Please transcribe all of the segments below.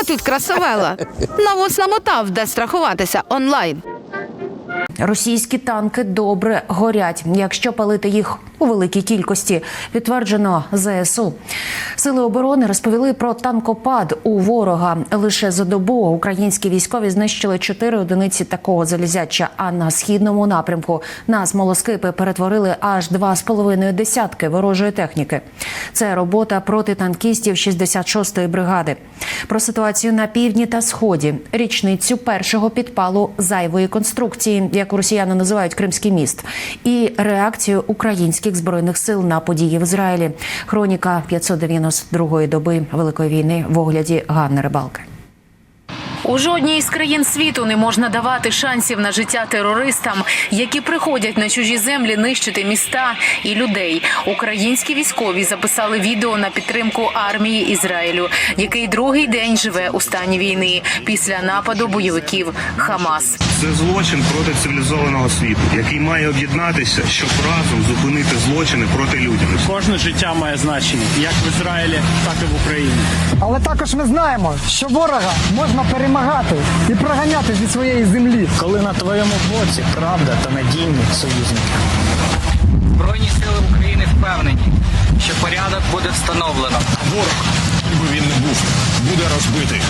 О, тут красавела. Навоз намотав, де страхуватися онлайн. Російські танки добре горять, якщо палити їх у великій кількості. Підтверджено ЗСУ. Сили оборони розповіли про танкопад у ворога. Лише за добу українські військові знищили чотири одиниці такого залізяча. А на східному напрямку на смолоскипи перетворили аж два з половиною десятки ворожої техніки. Це робота протитанкістів 66-ї бригади. Про ситуацію на півдні та сході, річницю першого підпалу зайвої конструкції, яку росіяни називають Кримський міст, і реакцію українських збройних сил на події в Ізраїлі. Хроніка 592-ї доби Великої війни в огляді Ганни Рибалки. У жодній із країн світу не можна давати шансів на життя терористам, які приходять на чужі землі нищити міста і людей. Українські військові записали відео на підтримку армії Ізраїлю, який другий день живе у стані війни після нападу бойовиків Хамас. Це злочин проти цивілізованого світу, який має об'єднатися, щоб разом зупинити злочини проти людяності. Кожне життя має значення як в Ізраїлі, так і в Україні. Але також ми знаємо, що ворога можна перемагати і проганяти зі своєї землі. Коли на твоєму боці правда та надійні союзники. Збройні сили України впевнені, що порядок буде встановлено. Ворог, ким би він не був, буде розбитий.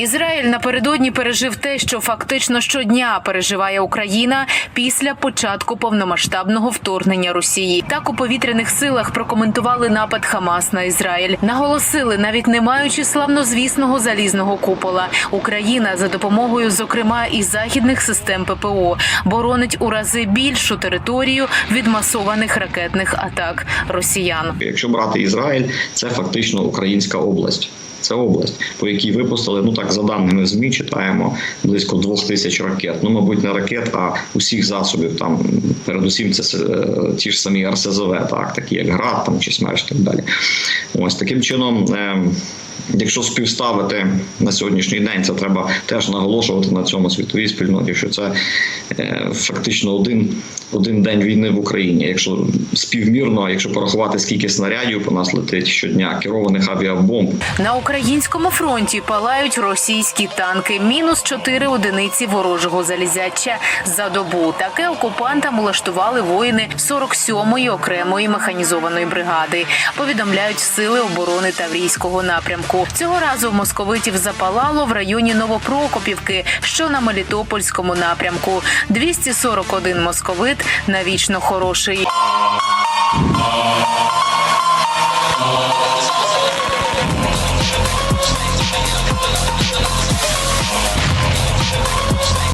Ізраїль напередодні пережив те, що фактично щодня переживає Україна після початку повномасштабного вторгнення Росії. Так у повітряних силах прокоментували напад Хамас на Ізраїль. Наголосили, навіть не маючи славнозвісного залізного купола, Україна за допомогою, зокрема, і західних систем ППО, боронить у рази більшу територію від масованих ракетних атак росіян. Якщо брати Ізраїль, це фактично українська область. Це область, по якій випустили, ну так за даними змі, читаємо близько двох тисяч ракет. Ну, мабуть, не ракет, а усіх засобів. Там передусім це е, ті ж самі РСЗВ, так такі як ГРАД там чи СМЕРШ, так далі. Ось таким чином. Е, Якщо співставити на сьогоднішній день, це треба теж наголошувати на цьому світовій спільноті, що це е, фактично один, один день війни в Україні. Якщо співмірно, якщо порахувати скільки снарядів по нас летить щодня, керованих авіабомб, На українському фронті палають російські танки. Мінус чотири одиниці ворожого залізяча за добу. Таке окупантам улаштували воїни 47-ї окремої механізованої бригади. Повідомляють сили оборони Таврійського напрямку. Цього разу московитів запалало в районі Новопрокопівки, що на Мелітопольському напрямку. 241 московит навічно хороший.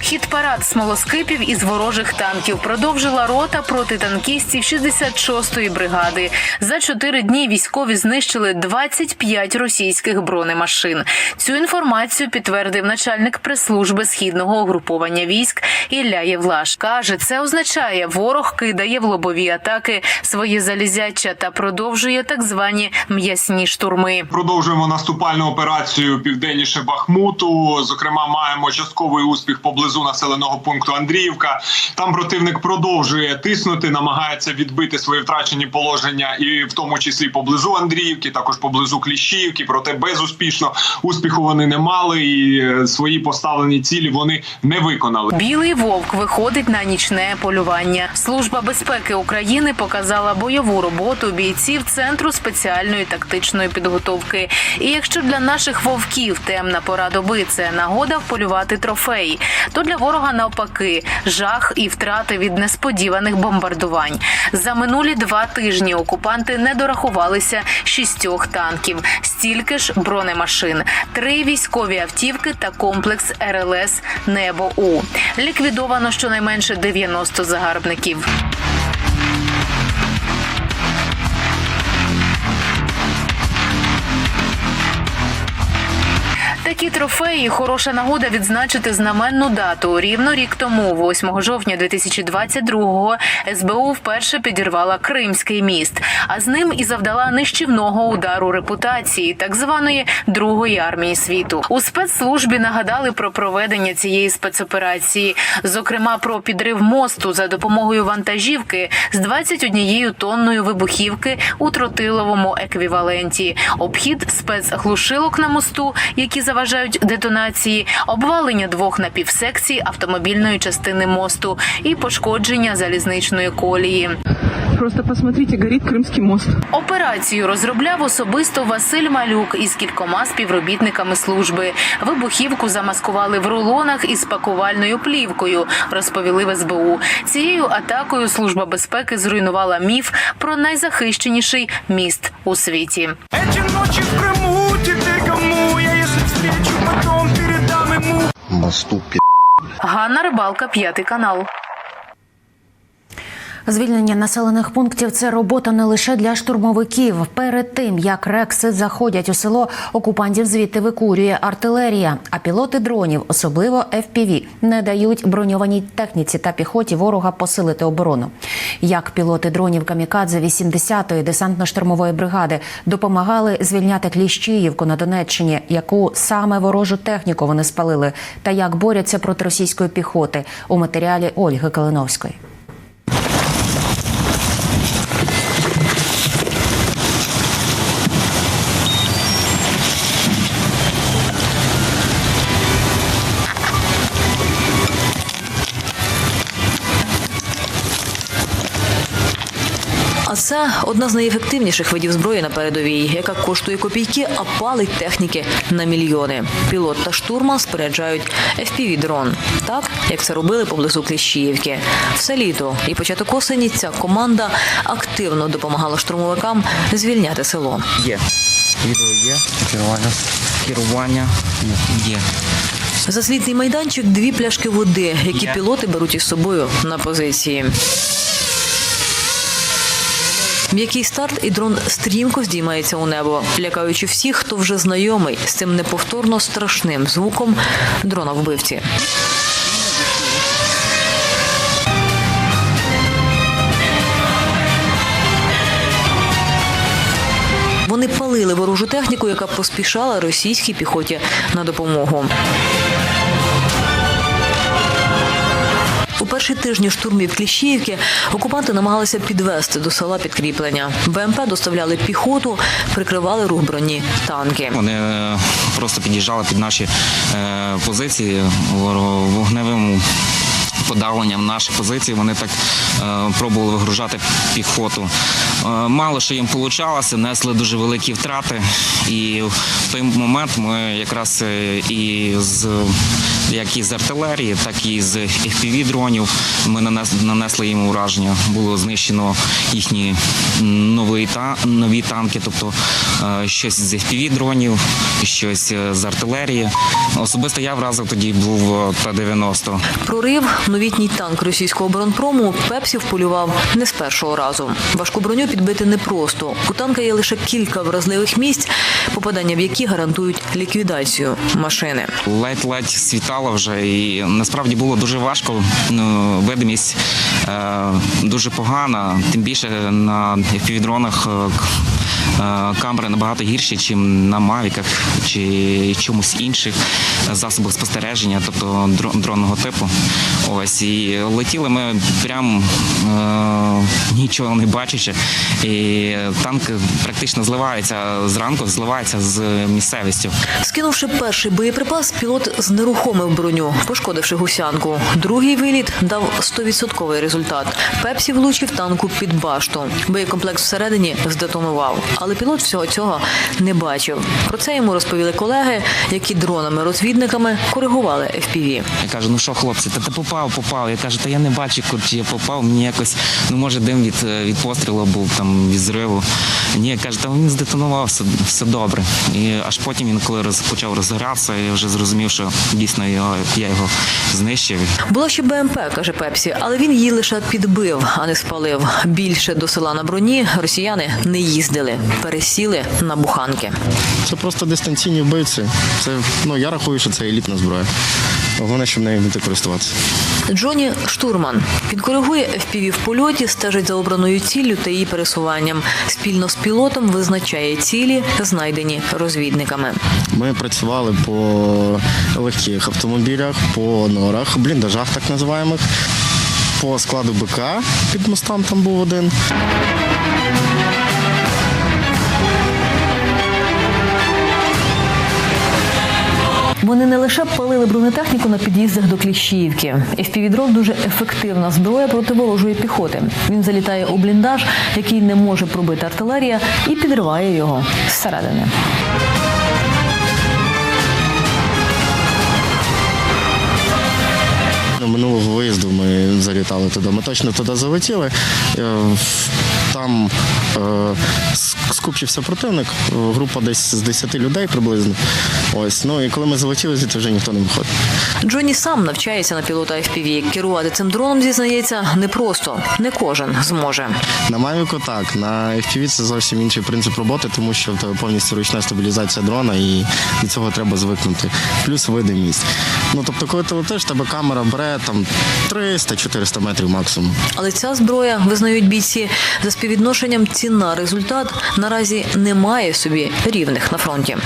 Хід парад смолоскипів із ворожих танків продовжила рота протитанкістів 66-ї бригади. За чотири дні військові знищили 25 російських бронемашин. Цю інформацію підтвердив начальник прес-служби східного угруповання військ Ілля Євлаш. каже, це означає, ворог кидає в лобові атаки своє залізяча та продовжує так звані м'ясні штурми. Продовжуємо наступальну операцію південніше Бахмуту. Зокрема, маємо частковий успіх поблизу населеного пункту Андріївка. Там противник продовжує тиснути, намагається відбити свої втрачені положення, і в тому числі поблизу Андріївки, також поблизу Кліщіївки. Проте безуспішно успіху вони не мали, і е, свої поставлені цілі вони не виконали. Білий вовк виходить на нічне полювання. Служба безпеки України показала бойову роботу бійців центру спеціальної тактичної підготовки. І якщо для наших вовків темна пора доби це нагода вполювати трофеї, то для ворога навпаки жах і втрати від несподіваних бомбардувань. За минулі два тижні окупанти не дорахувалися шістьох танків, стільки ж бронемашин, три військові автівки та комплекс РЛС Небо У ліквідовано щонайменше 90 загарбників. Такі трофеї хороша нагода відзначити знаменну дату. Рівно рік тому, 8 жовтня 2022-го, СБУ вперше підірвала Кримський міст, а з ним і завдала нищівного удару репутації так званої Другої армії світу. У спецслужбі нагадали про проведення цієї спецоперації, зокрема про підрив мосту за допомогою вантажівки з 21 тонною вибухівки у тротиловому еквіваленті, обхід спецглушилок на мосту, які завдали заважають детонації, обвалення двох напівсекцій автомобільної частини мосту і пошкодження залізничної колії. Просто посмотрите, горит Крымский мост. Операцію розробляв особисто Василь Малюк із кількома співробітниками служби. Вибухівку замаскували в рулонах із пакувальною плівкою, розповіли в СБУ. Цією атакою служба безпеки зруйнувала міф про найзахищеніший міст у світі. Эти ночи в Крыму, Мосту Ганна Рибалка, п'ятий канал. Звільнення населених пунктів це робота не лише для штурмовиків. Перед тим як рекси заходять у село, окупантів звідти викурює артилерія. А пілоти дронів, особливо FPV, не дають броньованій техніці та піхоті ворога посилити оборону. Як пілоти дронів Камікадзе 80-ї десантно-штурмової бригади допомагали звільняти Кліщіївку на Донеччині, яку саме ворожу техніку вони спалили, та як борються проти російської піхоти у матеріалі Ольги Калиновської. Це одна з найефективніших видів зброї на передовій, яка коштує копійки, а палить техніки на мільйони. Пілот та штурман споряджають FPV-дрон, так як це робили поблизу Кліщіївки. Все літо і початок осені ця команда активно допомагала штурмовикам звільняти село. Є. Відео є. Керування. Керування є. Заслідний майданчик дві пляшки води, які пілоти беруть із собою на позиції. М'який старт і дрон стрімко здіймається у небо, лякаючи всіх, хто вже знайомий з цим неповторно страшним звуком дрона вбивці. Вони палили ворожу техніку, яка поспішала російській піхоті на допомогу. Перші тижні штурмів Кліщіївки окупанти намагалися підвести до села підкріплення. БМП доставляли піхоту, прикривали рух броні танки. Вони е, просто під'їжджали під наші е, позиції вогневим подавленням наші позиції. Вони так е, пробували вигружати піхоту. Е, мало що їм вийшло, несли дуже великі втрати. І в той момент ми якраз е, і з як із артилерії, так і з fpv дронів ми нанес- нанесли їм ураження. Було знищено їхні нові, та, нові танки, тобто е, щось з fpv дронів, щось е, з артилерії. Особисто я вразив тоді був е, Т-90. Прорив новітній танк російського оборонпрому Пепсі вполював не з першого разу. Важку броню підбити непросто. У танка є лише кілька вразливих місць, попадання в які гарантують ліквідацію машини. Ледь-ледь світало вже, і насправді було дуже важко. Ну, видимість е, дуже погана. Тим більше на е, камери набагато гірші, ніж на мавіках чи чомусь інших засобах спостереження, тобто дро- дронного типу. Ось і летіли ми прям е, нічого не бачачи. І танк практично зливається зранку, зливається з місцевістю. Скинувши перший боєприпас, пілот знерухомив броню, пошкодивши гусянку. Другий виліт дав 100% результат. Пепсі влучив танку під башту. Боєкомплекс всередині здетонував, але пілот всього цього не бачив. Про це йому розповіли колеги, які дронами-розвідниками коригували FPV. Я кажу, ну що, хлопці, та ти попав, попав. Я кажу, та я не бачу, куди я попав. Мені якось, ну може, дим від, е, від пострілу був там від зриву. Ні, каже, та він здетонував, все, все добре. І аж потім він, коли роз, почав розгоратися, я вже зрозумів, що дійсно його, я його знищив. Була ще БМП, каже Пепсі, але він її лише підбив, а не спалив. Більше до села на броні росіяни не їздили, пересіли на буханки. Це просто дистанційні вбивці. Це ну я рахую, що це елітна зброя. Головне, щоб нею вміти користуватися. Джоні штурман підкоригує FPV в польоті, стежить за обраною ціллю та її пересуванням. Спільно з пілотом визначає цілі, знайдені розвідниками. Ми працювали по легких автомобілях, по норах, бліндажах так називаємих. По складу БК під мостом там був один. Вони не лише палили бронетехніку на під'їздах до Кліщіївки. FPV-дрон – дуже ефективна зброя проти ворожої піхоти. Він залітає у бліндаж, який не може пробити артилерія, і підриває його зсередини. Минулого виїзду ми залітали туди. Ми точно туди залетіли. Там е, скупчився противник, е, група десь з 10 людей приблизно. Ось. Ну і коли ми залетіли, звідти вже ніхто не виходив. Джонні сам навчається на пілота FPV. Керувати цим дроном, зізнається, непросто. Не кожен зможе. На Mavic так, на FPV це зовсім інший принцип роботи, тому що в тебе повністю ручна стабілізація дрона і до цього треба звикнути. Плюс видимість. Ну тобто, коли ти летиш, тебе камера бере там 300-400 метрів максимум. Але ця зброя, визнають бійці, за співвідношенням ціна результат наразі не має собі рівних на фронті.